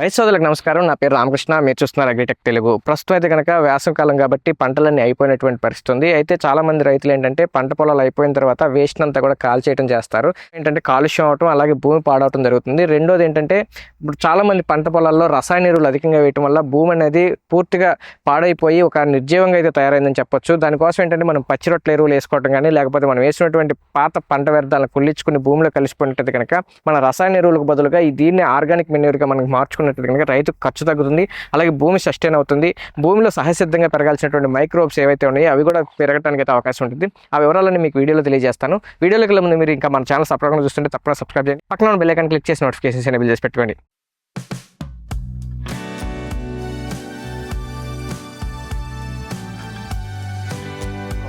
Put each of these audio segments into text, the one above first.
రైతు సోదరులకు నమస్కారం. నా పేరు రామకృష్ణ. మీరు చూస్తున్నారు అగ్రిటెక్ తెలుగు. ప్రస్తుతం అయితే కనుక వేసవకాలం కాబట్టి పంటలన్నీ అయిపోయినటువంటి పరిస్థితి ఉంది. అయితే చాలామంది రైతులు ఏంటంటే పంట పొలాలు అయిపోయిన తర్వాత వేస్ట్ అంతా కూడా కాల్ చేయడం చేస్తారు. ఏంటంటే కాలుష్యం అవటం అలాగే భూమి పాడవటం జరుగుతుంది. రెండోది ఏంటంటే ఇప్పుడు చాలామంది పంట పొలాల్లో రసాయన ఎరువులు అధికంగా వేయటం వల్ల భూమి అనేది పూర్తిగా పాడైపోయి ఒక నిర్జీవంగా అయితే తయారైందని చెప్పొచ్చు. దానికోసం ఏంటంటే మనం పచ్చి రొట్టెల ఎరువులు వేసుకోవటం కానీ లేకపోతే మనం వేసినటువంటి పాత పంట వ్యర్థాలను కుళ్ళించుకుని భూమిలో కలిసిపోయినట్టు కనుక మన రసాయన ఎరువులకు బదులుగా దీన్ని ఆర్గానిక్ మెన్యూర్గా మనకు మార్చుకున్నట్టు కనుక రైతు ఖర్చు తగ్గుతుంది అలాగే భూమి సస్టైన్ అవుతుంది. భూమిలో సహసిద్ధంగా పెరగాల్సినటువంటి మైక్రోబ్స్ ఏవైతే ఉన్నాయో అవి కూడా పెరగడానికి అయితే అవకాశం ఉంటుంది. ఆ వివరాలన్నీ మీకు వీడియోలో తెలియజేస్తాను. వీడియోలోకి ముందు మీరు ఇంకా మన ఛానల్ సబ్స్క్రైబ్ చూస్తుంటే తప్పకుండా సబ్స్క్రైబ్ చేయండి. పక్కన బెల్ ఐకాన్ క్లిక్ చేసి నోటిఫికేషన్స్ ఎనేబుల్ చేసి పెట్టుకోండి.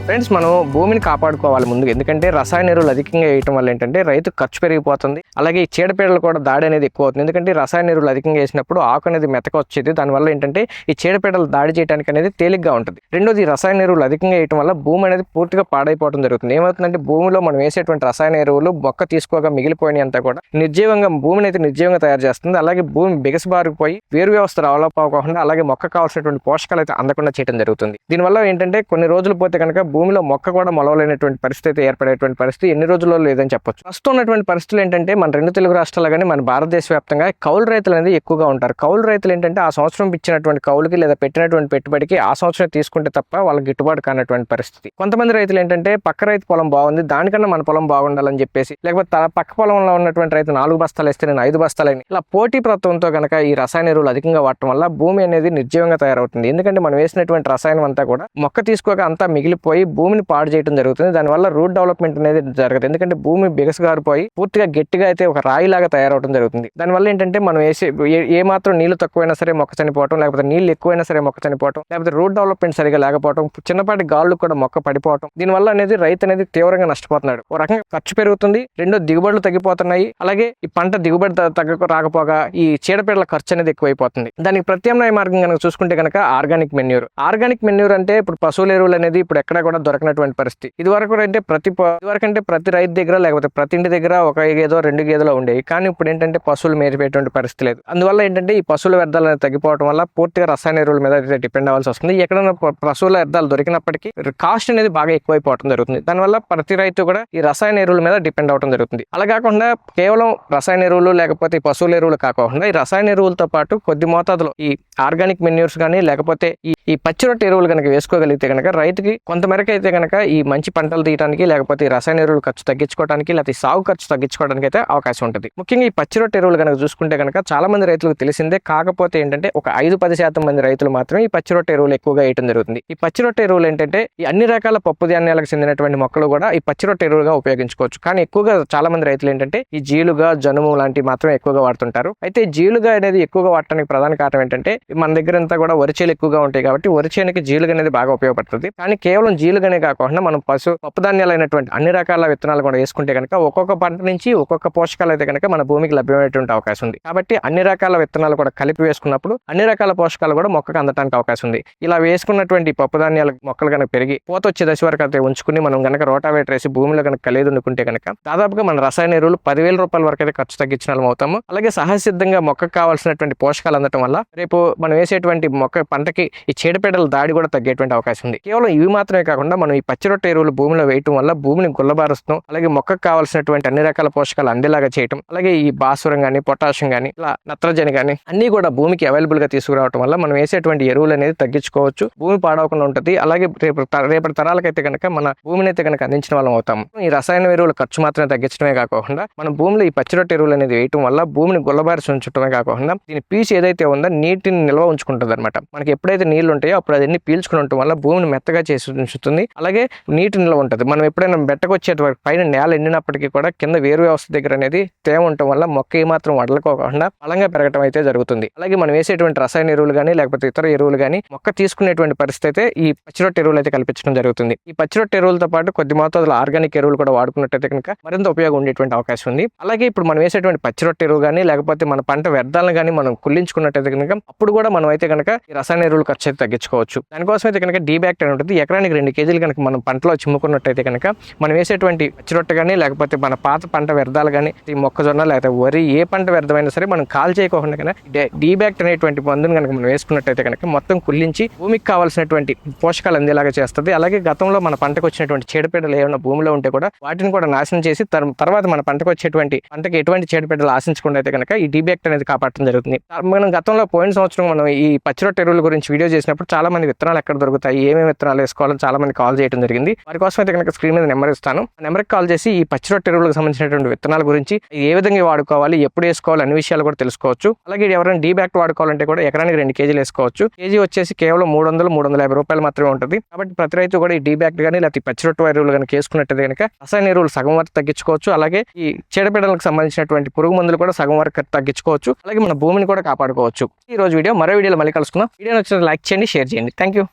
ఫ్రెండ్స్ మనం భూమిని కాపాడుకోవాలి ముందు ఎందుకంటే రసాయన ఎరువులు అధికంగా వేయటం వల్ల ఏంటంటే రైతు ఖర్చు పెరిగిపోతుంది. అలాగే ఈ చీడపీడలు కూడా దాడి అనేది ఎక్కువ అవుతుంది. ఎందుకంటే రసాయన ఎరువులు అధికంగా వేసినప్పుడు ఆకు అనేది మెతక వచ్చేది. దానివల్ల ఏంటంటే ఈ చీడపీడలు దాడి చేయడానికి అనేది తేలిగ్గా ఉంటుంది. రెండోది రసాయన ఎరువులు అధికంగా వేయటం వల్ల భూమి అనేది పూర్తిగా పాడైపోవడం జరుగుతుంది. ఏమవుతుందంటే భూమిలో మనం వేసేటువంటి రసాయన ఎరువులు మొక్క తీసుకోగా మిగిలిపోయిన అంతా కూడా నిర్జీవంగా భూమిని అయితే నిర్జీవంగా తయారు చేస్తుంది. అలాగే భూమి బిగసబారిపోయి వేరు వ్యవస్థ డెవలప్ అవ్వకుండా అలాగే మొక్క కావాల్సినటువంటి పోషకాలు అయితే అందకుండా చేయడం జరుగుతుంది. దీనివల్ల ఏంటంటే కొన్ని రోజులు పోతే కనుక భూమిలో మొక్క కూడా మొలవలేనటువంటి పరిస్థితి ఏర్పడేటువంటి పరిస్థితి ఎన్ని రోజుల్లో లేదని చెప్పొచ్చు. ప్రస్తుతం ఉన్నటువంటి పరిస్థితులు ఏంటంటే మన రెండు తెలుగు రాష్ట్రాలు కానీ మన భారతదేశ వ్యాప్తంగా కౌలు రైతులు అనేది ఎక్కువగా ఉంటారు. కౌలు రైతులు ఏంటంటే ఆ సంవత్సరం ఇచ్చినటువంటి కౌలుకి లేదా పెట్టినటువంటి పెట్టుబడికి ఆ సంవత్సరం తీసుకుంటే తప్ప వాళ్ళకి గిట్టుబాటు కానటువంటి పరిస్థితి. కొంతమంది రైతులు ఏంటంటే పక్క రైతు పొలం బాగుంది దానికన్నా మన పొలం బాగుండాలని చెప్పేసి లేకపోతే పక్క పొలంలో ఉన్నటువంటి రైతు నాలుగు బస్తాలు వేస్తే నేను ఐదు బస్తాలని ఇలా పోటీ ప్రత్వంతో కనుక ఈ రసాయన ఎరువులు అధికంగా వాడటం వల్ల భూమి అనేది నిర్జీవంగా తయారవుతుంది. ఎందుకంటే మనం వేసినటువంటి రసాయనం అంతా కూడా మొక్క తీసుకోక అంతా మిగిలిపోయి భూమిని పాడు చేయడం జరుగుతుంది. దానివల్ల రూట్ డెవలప్మెంట్ అనేది జరగదు. ఎందుకంటే భూమి బిగసగారిపోయి పూర్తిగా గట్టిగా అయితే ఒక రాయిలాగా తయారవడం జరుగుతుంది. దానివల్ల ఏంటంటే మనం వేసే ఏ- ఏ మాత్రం నీళ్ళు తక్కువైనా సరే మొక్క చనిపోవటం లేకపోతే నీళ్ళు ఎక్కువైనా సరే మొక్క చనిపోవటం లేకపోతే రూట్ డెవలప్మెంట్ సరిగా లేకపోవటం చిన్నపాటి గాళ్ళు కూడా మొక్క పడిపోవటం దీనివల్ల అనేది రైతు అనేది తీవ్రంగా నష్టపోతున్నాడు. ఒక రకంగా ఖర్చు పెరుగుతుంది. రెండో దిగుబడులు తగ్గిపోతున్నాయి. అలాగే ఈ పంట దిగుబడి తగ్గ రాకపోగా ఈ చీడపీడల ఖర్చు అనేది ఎక్కువైపోతుంది. దానికి ప్రత్యామ్నాయ మార్గం కనుక చూసుకుంటే కనుక ఆర్గానిక్ మెన్యూర్. ఆర్గానిక్ మెన్యూర్ అంటే ఇప్పుడు పశువుల ఎరువులు అనేది ఇప్పుడు ఎక్కడ కూడా దొరకనటువంటి పరిస్థితి. ఇది వరకు అంటే ప్రతి ప- ఇదివరకు అంటే ప్రతి రైతు దగ్గర లేకపోతే ప్రతి ఇంటి దగ్గర ఒక గేదో రెండు గేదెలో ఉండేవి. కానీ ఇప్పుడు ఏంటంటే పశువులు మేరిపోయేటువంటి పరిస్థితి లేదు. అందువల్ల ఏంటంటే ఈ పశువుల వ్యర్థాలు అనేది తగ్గిపోవడం వల్ల పూర్తిగా రసాయన ఎరువుల మీద అయితే డిపెండ్ అవ్వాల్సి వస్తుంది. ఎక్కడైనా పశువుల వ్యర్థాలు దొరికినప్పటికీ కాస్ట్ అనేది బాగా ఎక్కువైపోవడం జరుగుతుంది. దానివల్ల ప్రతి రైతు కూడా ఈ రసాయన ఎరువుల మీద డిపెండ్ అవడం జరుగుతుంది. అలా కాకుండా కేవలం రసాయన ఎరువులు లేకపోతే పశువుల ఎరువులు కాకుండా ఈ రసాయన ఎరువులతో పాటు కొద్ది మోతాదులో ఈ ఆర్గానిక్ మెన్యూర్స్ కానీ లేకపోతే ఈ ఈ పచ్చి రొట్టె ఎరువులు కనుక వేసుకోగలిగితే కనుక రైతుకి కొంతమేరకు అయితే కనుక ఈ మంచి పంటలు తీయడానికి లేకపోతే రసాయన ఎరువులు ఖర్చు తగ్గించుకోవడానికి లేకపోతే సాగు ఖర్చు తగ్గించుకోవడానికి అయితే అవకాశం ఉంటుంది. ముఖ్యంగా ఈ పచ్చి రొట్టె ఎరువులు కనుక చూసుకుంటే కనుక చాలా మంది రైతులకు తెలిసిందే. కాకపోతే ఏంటంటే ఒక ఐదు పది శాతం మంది రైతులు మాత్రమే ఈ పచ్చి రొట్టె ఎరువులు ఎక్కువగా వేయడం జరుగుతుంది. ఈ పచ్చి రొట్టె ఎరువులు ఏంటంటే ఈ అన్ని రకాల పప్పు ధాన్యాలకు చెందినటువంటి మొక్కలు కూడా ఈ పచ్చి రొట్టె ఎరువులుగా ఉపయోగించుకోవచ్చు. కానీ ఎక్కువగా చాలా మంది రైతులు ఏంటంటే ఈ జీలుగా జనుము లాంటివి మాత్రమే ఎక్కువగా వాడుతుంటారు. అయితే జీలుగా అనేది ఎక్కువగా వాడటానికి ప్రధాన కారణం ఏంటంటే మన దగ్గర అంతా కూడా వరిచేలు ఎక్కువగా ఉంటాయి కాబట్టి వరిచేనికి జీలుగా అనేది బాగా ఉపయోగపడుతుంది. కానీ కేవలం జీలుగానే కాకుండా మనం పశు పప్పు ధాన్యాలైనటువంటి అన్ని రకాల విత్తనాలు కూడా వేసుకుంటే కనుక ఒక్కొక్క పంట నుంచి ఒక్కొక్క పోషకాలు అయితే కనుక మన భూమికి లభ్యమయ్యేటువంటి అవకాశం ఉంది. కాబట్టి అన్ని రకాల విత్తనాలు కూడా కలిపి వేసుకున్నప్పుడు అన్ని రకాల పోషకాలు కూడా మొక్కకు అందడానికి అవకాశం ఉంది. ఇలా వేసుకున్నటువంటి పప్పుధాన్యాల మొక్కలు కనుక పెరిగి పోత వచ్చే దశ వరకు అయితే ఉంచుకుని మనం కనుక రోటావేటర్ వేసి భూమిలో కనుక కలిగి ఉండుకుంటే కనుక దాదాపుగా మన రసాయన ఎరువులు పదివేల రూపాయల వరకు అయితే ఖర్చు తగ్గించిన వాళ్ళం అవుతాము. అలాగే సహసిద్ధంగా మొక్కకు కావాల్సినటువంటి పోషకాలు అందటం వల్ల రేపు మనం వేసేటువంటి మొక్క పంటకి ఈ చీడపీడల దాడి కూడా తగ్గేటువంటి అవకాశం ఉంది. కేవలం ఇవి మాత్రమే కాకుండా మనం ఈ పచ్చి రొట్టె ఎరువులు భూమిలో వేయటం వల్ల భూమిని గుల్లబారుస్తాం అలాగే మొక్కకు కావాల్సినటువంటి అన్ని రకాల పోషకాలు అందేలాగా చేయటం అలాగే ఈ భాస్వరం కానీ పొటాషియం కానీ ఇలా నత్రజని కానీ అన్ని కూడా భూమికి అవైలబుల్గా తీసుకురావడం వల్ల మనం వేసేటువంటి ఎరువులు అనేది తగ్గించుకోవచ్చు. భూమి పాడవకుండా ఉంటుంది. అలాగే రేపు త- రేపటి తరాలకైతే కనుక మన భూమిని అయితే కనుక అందించిన వాళ్ళం అవుతాం. ఈ రసాయన ఎరువుల ఖర్చు మాత్రమే తగ్గించడమే కాకుండా మన భూమిలో ఈ పచ్చి రొట్టె ఎరువులు అనేది వేయటం వల్ల భూమిని గుల్లబారి ఉంచడమే కాకుండా దీని పీచు ఏదైతే ఉందో నీటిని నిల్వ ఉంచుకుంటుంది అనమాట మనకి ఎప్పుడైతే నీళ్ళు ఉంటాయో అప్పుడు అదన్నీ పీల్చుకుని ఉండటం వల్ల భూమిని మెత్తగా చేసి ఉంచుతుంది. అలాగే నీటి నిల్వ ఉంటుంది. మనం ఎప్పుడైనా బెట్టకొచ్చేటి వరకు పైన నేల ఎండినప్పటికీ కూడా కింద వేరు వ్యవస్థ దగ్గర అనేది తేమ ఉండటం వల్ల మొక్క ఏమాత్రం వడలకోకుండా బలంగా పెరగటం అయితే జరుగుతుంది. అలాగే మనం వేసేటువంటి రసాయన ఎరువులు కానీ లేకపోతే ఇతర ఎరువులు కానీ మొక్క తీసుకునేటువంటి పరిస్థితి అయితే ఈ పచ్చిరొట్టె ఎరువులు అయితే కల్పించడం జరుగుతుంది. ఈ పచ్చిరొట్టె ఎరువులతో పాటు కొద్ది మోతాదులో ఆర్గానిక్ ఎరువులు కూడా వాడుకున్నట్టయితే కనుక మరింత ఉపయోగం ఉండేటువంటి అవకాశం ఉంది. అలాగే ఇప్పుడు మనం వేసేటువంటి పచ్చిరొట్టె ఎరువు కానీ లేకపోతే మన పంట వ్యర్థాలను కానీ మనం కుళ్ళించుకున్నట్టయితే కనుక అప్పుడు కూడా మనం అయితే కనుక రసాయన ఎరువులు ఖర్చు అయితే తగ్గించుకోవచ్చు. దానికోసం అయితే కనుక డీబ్యాక్ట్ అని ఉంటుంది. ఎకరానికి రెండు కేజీలు కనుక మనం పంటలో చిమ్ముకున్నట్టయితే కనుక మనం వేసేటువంటి పచ్చిరొట్ట కానీ లేకపోతే మన పాత పంట వ్యర్థాలు కానీ ఈ మొక్కజొన్న లేకపోతే వరి ఏ పంట వ్యర్థమైనా సరే మనం కాల్ చేయకోకుండా కనుక డీబ్యాక్ట్ అనేటువంటి మందుని కనుక మనం వేసుకున్నట్టయితే కనుక మొత్తం కుల్లించి భూమికి కావాల్సినటువంటి పోషకాలు అందేలాగా చేస్తుంది. అలాగే గతంలో మన పంటకు వచ్చినటువంటి చీడపీడలు ఏమైనా భూమిలో ఉంటే కూడా వాటిని కూడా నాశనం చేసి తర్వాత మన పంటకు వచ్చేటువంటి పంటకి ఎటువంటి చీడపీడలు ఆశించకుండా అయితే కనుక ఈ డీబ్యాక్ట్ అనేది కాపాడటం జరుగుతుంది. మనం గతంలో పోయిన సంవత్సరం మనం ఈ పచ్చిరొట్ట ఎరువుల గురించి వీడియో చేసినప్పుడు చాలా మంది విత్తనాలు ఎక్కడ దొరుకుతాయి ఏమేమి విత్తనాలు వేసుకోవాలని చాలా మంది కాల్ చేయడం జరిగింది. వారి కోసం అయితే కనుక స్క్రీన్ మీద నెంబర్ ఇస్తాను. నెంబర్ నెంబర్కి కాల్ చేసి ఈ పచ్చిరొట్ట ఎరువులకు సంబంధించినటువంటి విత్తనాల గురించి ఏ విధంగా వాడుకోవాలి ఎప్పుడు వేసుకోవాలి అన్ని విషయాలు కూడా తెలుసుకోవచ్చు. అలాగే ఎవరైనా డీబ్యాక్ట్ వాడుకోవాలంటే కూడా ఎకరానికి రెండు కేజీలు వేసుకోవచ్చు. కేజీ వచ్చేసి కేవలం మూడు వందలు మూడు వందల యాభై రూపాయలు మాత్రమే ఉంటుంది. కాబట్టి ప్రతి రైతు కూడా ఈ డీబ్యాక్ట్ కానీ లేకపోతే ఈ పచ్చిరొట్టు ఎరువులు కనుక వేసుకున్నట్టయితే కనుక రసాయన ఎరువులు సగం వరకు తగ్గించుకోవచ్చు. అలాగే ఈ చీడపీడలకు సంబంధించినటువంటి పురుగు మందులు కూడా సగం వరకు తగ్గించుకోవచ్చు. అలాగే మన భూమిని కూడా కాపాడుకోవచ్చు. ఈ రోజు వీడియో మరో వీడియోలో మళ్ళీ కలుసుకుందాం. వీడియో నచ్చిన లైక్ చేయండి షేర్ చేయండి. Thank you